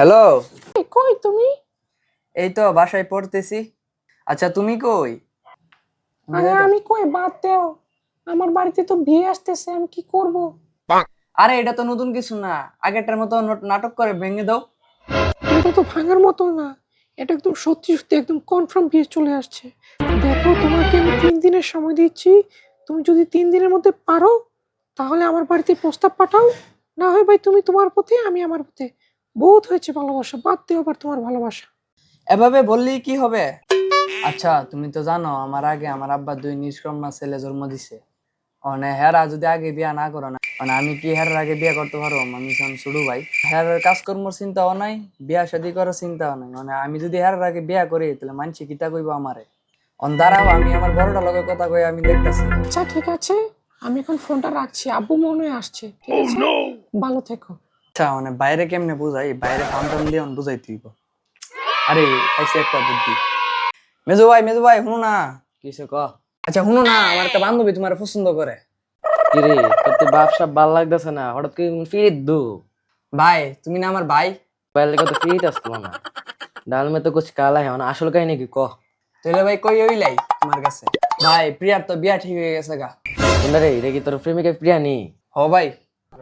Hello কই তুমি? এই তো বাসায় পড়তেছি। আচ্ছা তুমি কই? আরে আমি কই? বাদ দেও। আমার বাড়িতে তো বিয়ে আসতেছে আমি কি করব? আরে এটা তো নতুন কিছু না। আগেরটার মতো নাটক করে ভেঙে দাও। এটা তো ভাঙার মতো না। এটা একদম সত্যি সত্যি একদম কনফার্ম বিয়ে চলে আসছে। দেখো তোমাকে আমি তিন দিনের সময় দিচ্ছি। তুমি যদি তিন দিনের মধ্যে পারো তাহলে আমার বাড়িতে প্রস্তাব পাঠাও। না হয় ভাই তুমি তোমার পথে আমি আমার পথে। বহুত হয়েছে ভালোবাসা বাদ দিও আবার তোমার ভালোবাসা। এভাবে বললেই কি হবে? আচ্ছা তুমি তো জানো আমার আগে আমার আব্বা দুই নিষ্কর্মা ছেলে জন্ম দিছে। মানে হেরা যদি আগে বিয়া না করো না মানে আমি কি হেরার আগে বিয়া করতে পারব? আমি যখন ছোট ভাই। হেরার কাজকর্ম চিন্তাও নাই বিয়া শাদি করার চিন্তাও নাই। মানে আমি যদি হেরার আগে বিয়া করি তাহলে মানছি কিতা কইব আমারে? অন দাঁড়াও আমি আমার বড়টা লগে কথা কই আমি দেখতাছি। আচ্ছা ঠিক আছে। আমি এখন ফোনটা রাখছি। আব্বু মনে আসছে ঠিক আছে? ভালো থেকো। আচ্ছা মানে বাইরে কেমনে বুঝাই? বাইরে ফান্ডাম দিয়ে অন বুঝাই তুই আরে আইসি একটা বুদ্ধি। মেজো ভাই মেজো ভাই শুনো না। কিছু ক আচ্ছা শুনো না আমার একটা বান্ধবী তোমার পছন্দ করে। কিরে তোর তো বাপ সাপ ভালো লাগতেছে না। হঠাৎ করে ফিরিত দু। ভাই তুমি না আমার ভাই? ভাই কত ফিরিত আসতো না। ডাল মে তো কুছ কালা মানে হ্যাঁ আসল কাহিনী কি ক তাহলে ভাই কই ওইলাই তোমার কাছে? ভাই প্রিয়ার তো বিয়া ঠিক হয়ে গেছে গা। রে এটা কি তোর প্রেমিকা প্রিয়া নি হ ভাই।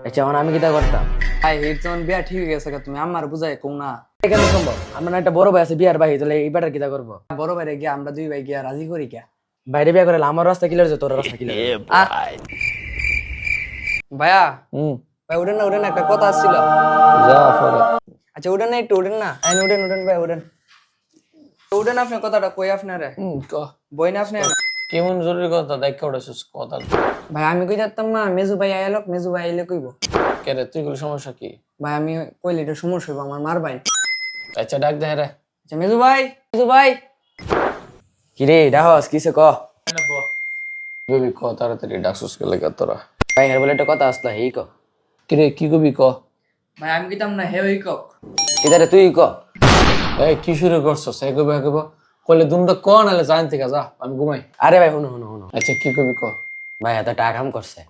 আচ্ছা এখন আমি কিটা করতাম? ভাই এর তোমার বিয়া ঠিক হয়ে গেছে তুমি আমার বুঝাই কও না। কেন সম্ভব? আমার একটা বড় ভাই আছে বিয়ার ভাই তাহলে এই বেটার কিটা করব? বড় ভাইরে গিয়া আমরা দুই ভাই গিয়া রাজি করি কে? বাইরে বিয়া করে আমার রাস্তা কিলার তোর রাস্তা কিলার। ভাইয়া হুম। ভাই উঠেন না উঠেন একটা কথা ছিল। যা পরে আচ্ছা উঠেন না একটু উঠেন না। আইন উঠেন উঠেন ভাই উঠেন। উঠেন আপনি কথাটা কই আপনারে? হুম ক। বই না আপনি কেমন জরুরি কথা? দেখে উঠেছিস কথা। ভাই আমি কই যাতাম না? মেজু ভাই আইলক মেজু ভাই আইলে কইব? কে রে তুই গুলো সমস্যা কি? ভাই আমি কইলে এটা সমস্যা হইব আমার মার ভাই। আচ্ছা ডাক দে রে। আচ্ছা মেজু ভাই মেজু ভাই। কিরে ডাহস কিসে ক? কবি ক তাড়াতাড়ি ডাকছিস কে লেগে তোরা। ভাই হের বলে একটা কথা আসলো এই ক। কি রে কি কবি ক? ভাই আমি কইতাম না হে ওই কক কিদারে তুই ক? এই কি শুরু করছস? এ কবি কবি কইলে দুমটা ক নালে জান থেকে যা আমি ঘুমাই। আরে ভাই শুনো শুনো শুনো। আচ্ছা কি কবি ক? ভাই এত টাকা কাম করছে।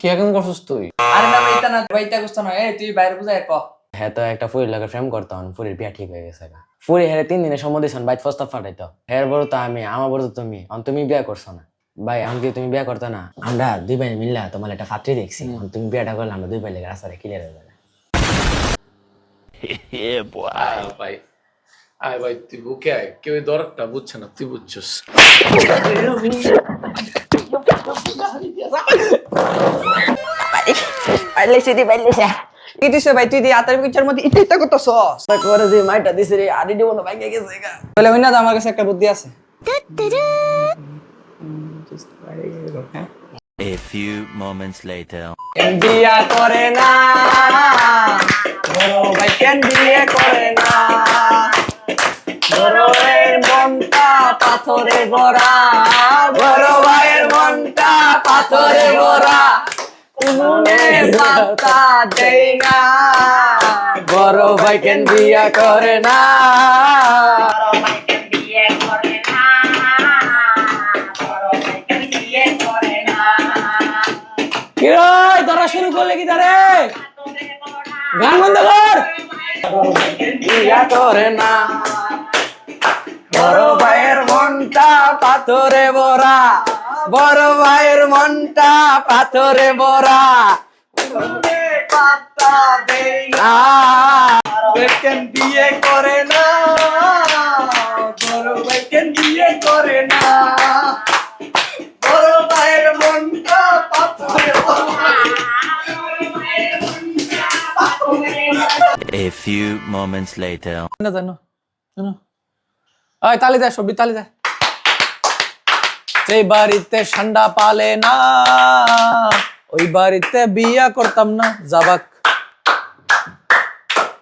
কি এখন করছস তুই? আরে না ভাই ইতা না ভাই ইতা কষ্ট না। এই তুই বাইরে বুঝাই ক। হ্যাঁ তো একটা ফুরির লাগে ফ্রেম করতাম ফুরির বিয়া ঠিক হয়ে গেছে ফুরি হ্যাঁ তিন দিনে সম্মতি দিছেন বাইক প্রস্তাব ফাটাইতো হ্যাঁ বড় তো আমি আমার বড় তো তুমি অন তুমি বিয়া করছ না। ভাই আমি কি তুমি বিয়া করতো না? আমরা দুই ভাই মিললা তোমার একটা পাত্রী দেখছি। অন তুমি বিয়াটা করলে আমরা দুই ভাই লেগে রাস্তায় ক্লিয়ার হয়ে যাবে। আয় ভাই তুই বুকে আয়। কেউ এই দরদটা বুঝছে না তুই বুঝছিস। পাইলেছে দি পাইলেছে কি দিছে ভাই তুই আতার পিকচার মধ্যে ইটা ইটা কত সস করে যে মাইটা দিছে রে আদি দিব না ভাঙে গেছে বলে হইনা তো আমার কাছে একটা বুদ্ধি আছে। A few moments later. বিয়া করে না? বড় ভাই কেন বিয়ে করে না বড় ভাইয়ের মনটা পাথরে গড়া বড় ভাইয়ের মনটা পাথরে গড়া উনুনে পাতা দেই না বড় ভাই কেন বিয়া করে না তোরা শুরু করলে কি তারে? গান বন্ধ কর। বিয়া করে না। বড় পাথরে ভরা বড় ভাইয়ের মনটা পাথরে ভরা বিয়ে করে না বড় বিয়ে করে না। বড় ভাইয়ের মনটা পাথরে ভরা A few moments later. না জানো জানো আয় তালি দে সবি তালি দে। সেই বাড়িতে ঠান্ডা পালে না ওই বাড়িতে বিয়া করতাম না যাবাক